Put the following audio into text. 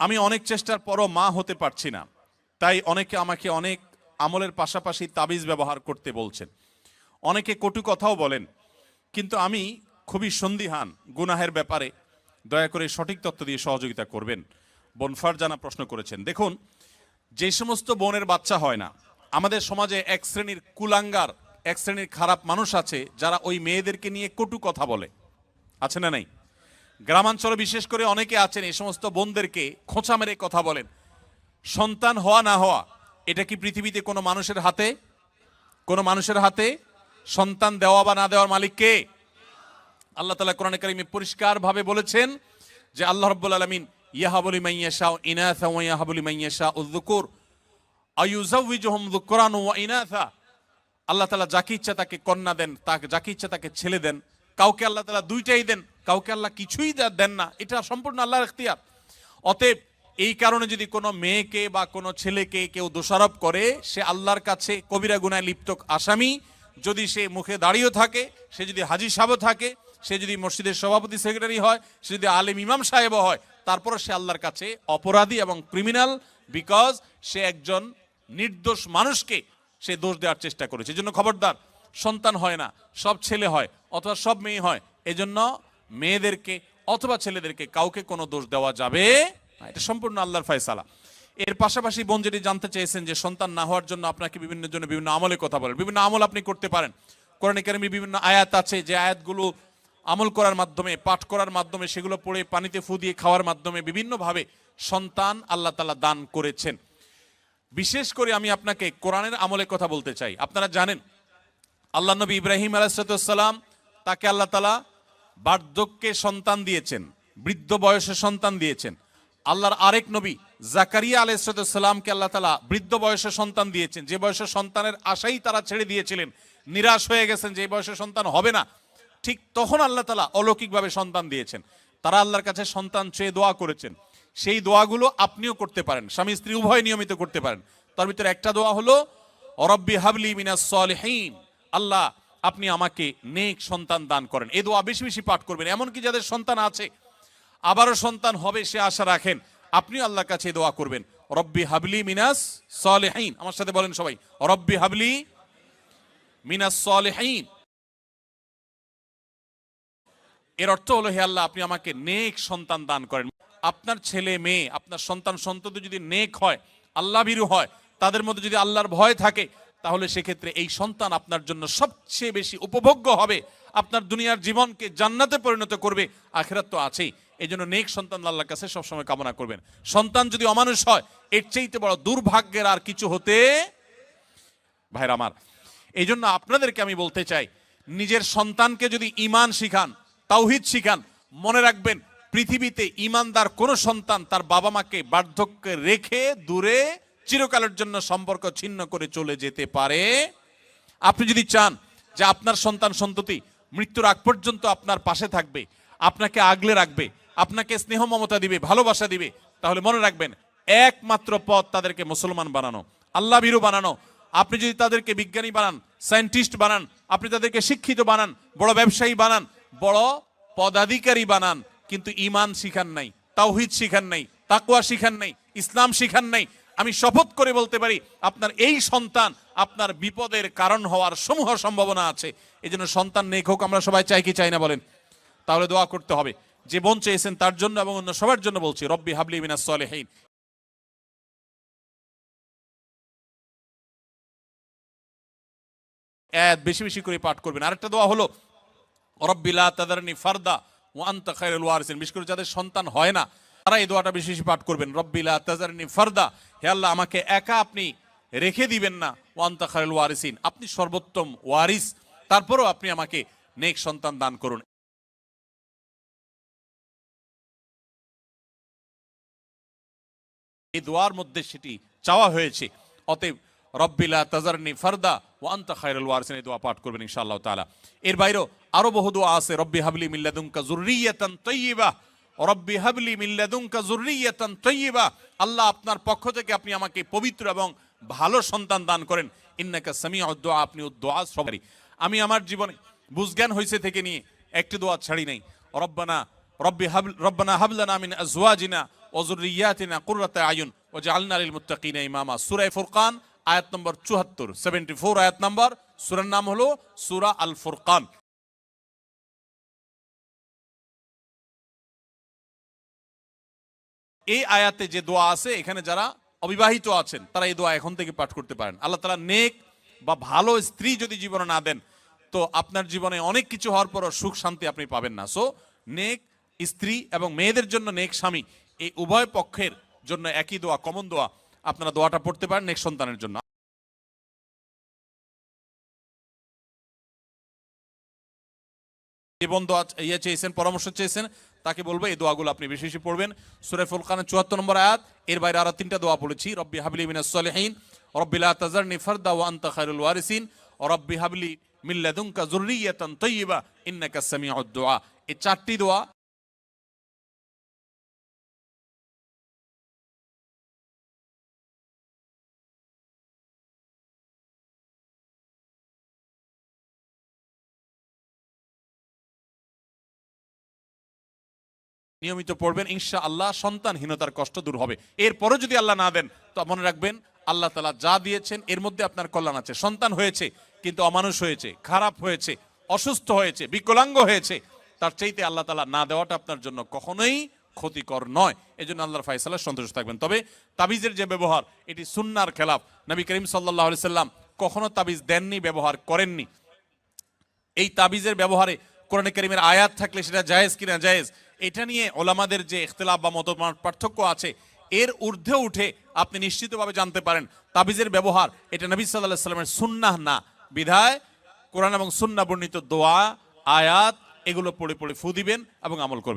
আমি অনেক চেষ্টার পরও মা হতে পারছি না। তাই অনেকে আমাকে অনেক আমলের পাশাপাশি তাবিজ ব্যবহার করতে বলছেন। অনেকে কটু কথাও বলেন, কিন্তু আমি খুবই সন্দিহান গুনাহের ব্যাপারে। দয়া করে সঠিক তথ্য দিয়ে সহযোগিতা করবেন। বনফার জানা প্রশ্ন করেছেন, দেখুন, যে সমস্ত বোনের বাচ্চা হয় না, আমাদের সমাজে এক শ্রেণির কুলাঙ্গার, এক শ্রেণির খারাপ মানুষ আছে যারা ওই মেয়েদেরকে নিয়ে কটু কথা বলে। আছে না নাই? গ্রামাঞ্চলে বিশেষ করে অনেকে আছেন, এই সমস্ত বোনদেরকে খোঁচা মেরে কথা বলেন। সন্তান হওয়া না হওয়া, এটা কি পৃথিবীতে কোনো মানুষের হাতে? কোনো মানুষের হাতে? সন্তান দেওয়া বা না দেওয়ার মালিককে আল্লাহ তালা কোরআন কারিমে পরিষ্কারভাবে বলেছেন যে আল্লাহ রব্বুল আলমিন, ইয়াহাবলি মাইয়াশা ইনাথা ওয়া ইয়াহাবলি মাইয়াশা উদ্দুকুর আয়ুজাউইজুহুম যুকরান ওয়া ইনাথা আল্লাহ তালা যাকে ইচ্ছা তাকে কন্যা দেন, তাকে যাকে ইচ্ছা তাকে ছেলে দেন। কাউকে আল্লাহ তালা দুইটাই দেন, কাউকে আল্লাহ কিছুই দেন না। এটা সম্পূর্ণ আল্লাহর এখতিয়ার অতএব এই কারণে যদি কোনো মেয়েকে বা কোনো ছেলেকে কেউ দোষারোপ করে, সে আল্লাহর কাছে কবিরা গুনায় লিপ্ত আসামি। যদি সে মুখে দাঁড়িয়েও থাকে, সে যদি হাজি সাহেবও থাকে, সে যদি মসজিদের সভাপতি সেক্রেটারি হয়, সে যদি আলেম ইমাম সাহেবও হয় তারপরে সে আল্লাহর কাছে অপরাধী এবং ক্রিমিনাল বিকজ সে একজন নির্দোষ মানুষকে সে দোষ দেওয়ার চেষ্টা করেছে। এজন্য খবরদার, সন্তান হয় না, সব ছেলে হয়। অথবা সব মেয়ে হয়, এজন্য মেয়েদেরকে অথবা ছেলেদেরকে কাউকে কোনো দোষ দেওয়া যাবে। এটা সম্পূর্ণ আল্লাহর ফয়সালা। এর পাশাপাশি বোন যেটি জানতে চেয়েছেন যে সন্তান না হওয়ার জন্য আপনাকে বিভিন্ন জন্য বিভিন্ন আমলে কথা বলেন, বিভিন্ন আমল আপনি করতে পারেন। কোরআন একাডেমি বিভিন্ন আয়াত আছে যে আয়াতগুলো আমল করার মাধ্যমে, পাঠ করার মাধ্যমে, সেগুলো পড়ে পানিতে ফু দিয়ে খাওয়ার মাধ্যমে বিভিন্নভাবে সন্তান আল্লাহ তালা দান করেছেন। বিশেষ করে আমি আপনাকে কোরআনের আমলে কথা বলতে চাই। আপনারা জানেন, আল্লাহ নবী ইব্রাহিম আলাইসালাম তাকে আল্লাহ তালা বার্ধক্যে সন্তান দিয়েছেন, বৃদ্ধ বয়সে সন্তান দিয়েছেন। আল্লাহর আরেক নবী জাকারিয়া আলাইসালামকে আল্লাহ তালা বৃদ্ধ বয়সে সন্তান দিয়েছেন। যে বয়সে সন্তানের আশাই তারা ছেড়ে দিয়েছিলেন, নিরাশ হয়ে গেছেন যে বয়সে সন্তান হবে না, ঠিক তখন আল্লাহ তালা অলৌকিকভাবে সন্তান দিয়েছেন। তারা আল্লাহর কাছে সন্তান চেয়ে দোয়া করেছেন। সেই দোয়াগুলো আপনিও করতে পারেন, স্বামী স্ত্রী উভয় নিয়মিত করতে পারেন। তার ভিতরে একটা দোয়া হলো অরব্বি হাবলি মিনাস আল্লাহ আপনি আমাকে নেক সন্তান দান করেন। এই দোয়া বেশি বেশি পাঠ করবেন। এমনকি যাদের সন্তান আছে, আবারও সন্তান হবে সে আশা রাখেন, আপনিও আল্লাহর কাছে দোয়া করবেন। রব্বি হাবলি মিনাস সলিহীন। আমার সাথে বলেন সবাই, রব্বি হাবলি মিনাস সলিহীন। এর অর্থ হলো, হে আল্লাহ, আপনি আমাকে নেক সন্তান দান করেন। আপনার ছেলে, মেয়ে, আপনার সন্তান সন্ততি যদি নেক হয় আল্লাহ ভীরু হয়, তাদের মধ্যে যদি আল্লাহর ভয় থাকে তাহলে সেক্ষেত্রে এই সন্তান আপনার জন্য সবচেয়ে বেশি উপভোগ্য হবে। আপনার দুনিয়ার জীবনকে জান্নাতে পরিণত করবে, আখেরাত তো আছেই। এই জন্য নেক সন্তান আল্লাহর কাছে সবসময় কামনা করবেন। সন্তান যদি অমানুষ হয়, এর চাইতে বড় দুর্ভাগ্যের আর কিছু হতে ভাইরা আমার এই জন্য আপনাদেরকে আমি বলতে চাই, নিজের সন্তানকে যদি ইমান শিখান, তাওহিদ শিখান, মনে রাখবেন পৃথিবীতে ইমানদার কোন সন্তান তার বাবা মাকে বার্ধক্যে রেখে দূরে চিরকালের জন্য সম্পর্ক ছিন্ন করে চলে যেতে পারে। আপনি যদি চান যে আপনার সন্তান সন্ততি মৃত্যুর আগ পর্যন্ত আপনার পাশে থাকবে, আপনাকে আগলে রাখবে, আপনাকে স্নেহ মমতা দিবে, ভালোবাসা দিবে, তাহলে মনে রাখবেন একমাত্র পথ তাদেরকে মুসলমান বানানো আল্লাহ ভীরু বানানো। আপনি যদি তাদেরকে বিজ্ঞানী বানান, সায়েন্টিস্ট বানান, আপনি তাদেরকে শিক্ষিত বানান, বড় ব্যবসায়ী বানান, বড় পদাধিকারী বানান, কিন্তু ইমান শিখান নাই, তাওহিদ শিখান নাই তাকুয়া শিখান নাই, ইসলাম শিখান নাই আমি শপথ করে বলতে পারি, আপনার এই সন্তান আপনার বিপদের কারণ হওয়ার সমূহ সম্ভাবনা আছে। এই জন্য সন্তান নেক হোক, আমরা সবাই চাই কি চাই না বলেন। তাহলে দোয়া করতে হবে। যে বোন চেয়েছেন তার জন্য এবং অন্য সবার জন্য বলছি, রব্বি হাবলি মিনাস সলেহীন। বেশি বেশি করে পাঠ করবেন। আরেকটা দোয়া হলো রব্বিলা তাদারনি ফারদা ও আন্তা খায়রুল ওয়ারিসিন। বিশেষ করে যাদের সন্তান হয় না তারা এই দোয়াটা বেশি বেশি পাঠ করবেন। রব্বিলা তাজারনি ফারদা। হে আল্লাহ, আমাকে একা আপনি রেখে দিবেন না। ও আন্তা খায়রুল ওয়ারিসিন। আপনি সর্বোত্তম ওয়ারিস। তারপরও আপনি আমাকে নেক সন্তান দান করুন। এই দোয়ার মধ্যে সেটি চাওয়া হয়েছে। অতএব রব্বিলা তাজারনি ফারদা ওয়ান্তা খায়রুল ওয়ারিসিন এই দোয়া পাঠ করবেন ইনশাআল্লাহ তাআলা। এর বাইরেও আরও বহু দোয়া আছে। রব্বি হাবলি মিল্লাদুনকা যুররিয়াতান তাইয়্যিবা রব্বি হাবলি মিল্লাদুনকা যুররিয়াতান তাইয়্যিবা আল্লাহ আপনার পক্ষ থেকে আপনি আমাকে পবিত্র এবং ভালো সন্তান দান করেন। ইন্নাকা সামিউদ দুআ আপনি দোয়া সবারই। আমি আমার জীবনে বুঝজ্ঞান হয়েছে থেকে নিয়ে একটি দোয়া ছাড়ি নাই। রব্বানা, রব্বি হাব, রব্বানা হাবলানা মিন আজওয়াজিনা ওজুরিয়াতিনা কুররাতা আয়ুন ও জালনা লিল মুত্তাকিনা ইমামা। সূরা ফুরকান, আয়াত নম্বর 74 74 আয়াত নম্বর। সূরার নাম হলো সূরা আল ফুরকান। এই আয়াতে যে দোয়া আছে, এখানে যারা অবিবাহিত আছেন, তারা এই দোয়া এখন থেকে পাঠ করতে পারেন। আল্লাহ তালা নেক বা ভালো স্ত্রী যদি জীবনে না দেন, তো আপনার জীবনে অনেক কিছু হওয়ার পরও সুখ শান্তি আপনি পাবেন না। সো নেক স্ত্রী এবং মেয়েদের জন্য নেক স্বামী, এই উভয় পক্ষের জন্য একই দোয়া কমন দোয়া, আপনারা দোয়াটা পড়তে পারেন নেক সন্তানের জন্য। যে বন্ধু আজ- ইয়ে চেয়েছেন, পরামর্শ চেয়েছেন তাকে বলব, এই দোয়াগুলো আপনি বেশি বেশি পড়বেন। সুরে ফুলকানের চুয়াত্তর নম্বর আয়াত, এর বাইরে আরও তিনটা দোয়া পড়েছি রব্বি হাবলি মিনা সালেহীন, রব্বি তাজার নিফার দা ওয়া আনতা খায়রুল ওয়ারিসিন, রব্বি হাবলি মিল্লাদুঙ্কা জরুরি যুররিয়াতান তাইয়্যিবা ইন্নাকা সামিউদ দোয়া। এই চারটি দোয়া নিয়মিত পড়বেন ইনশা আল্লাহ সন্তানহীনতার কষ্ট দূর হবে। এরপরও যদি আল্লাহ না দেন, তো মনে রাখবেন, আল্লাহ তালা যা দিয়েছেন, এর মধ্যে আপনার কল্যাণ আছে। সন্তান হয়েছে, কিন্তু অমানুষ হয়েছে, খারাপ হয়েছে, অসুস্থ হয়েছে, বিকলাঙ্গ হয়েছে, তার চাইতে আল্লাহ তালা না দেওয়াটা আপনার জন্য কখনোই ক্ষতিকর নয়। এই জন্য আল্লাহর ফাইসালা সন্তুষ্ট থাকবেন। তবে তাবিজের যে ব্যবহার, এটি সুন্নার খেলাফ। নবী করিম সাল্লাহ আলি সাল্লাম কখনো তাবিজ দেননি, ব্যবহার করেননি। এই তাবিজের ব্যবহারে কোরআনে কারিমের আয়াত থাকলে সেটা জায়েজ কিনা জায়েজ? এটা নিয়ে ওলামাদের যে ইখতলাফ বা মত পার্থক্য আছে, এর ঊর্ধ্বে উঠে আপনি নিশ্চিতভাবে জানতে পারেন, তাবিজের ব্যবহার, এটা নবী সাল্লাহ সাল্লামের সুন্নাহ না। বিধায় কোরআন এবং সুন্না বর্ণিত দোয়া, আয়াত, এগুলো পড়ে পড়ে ফু দিবেন এবং আমল করবেন।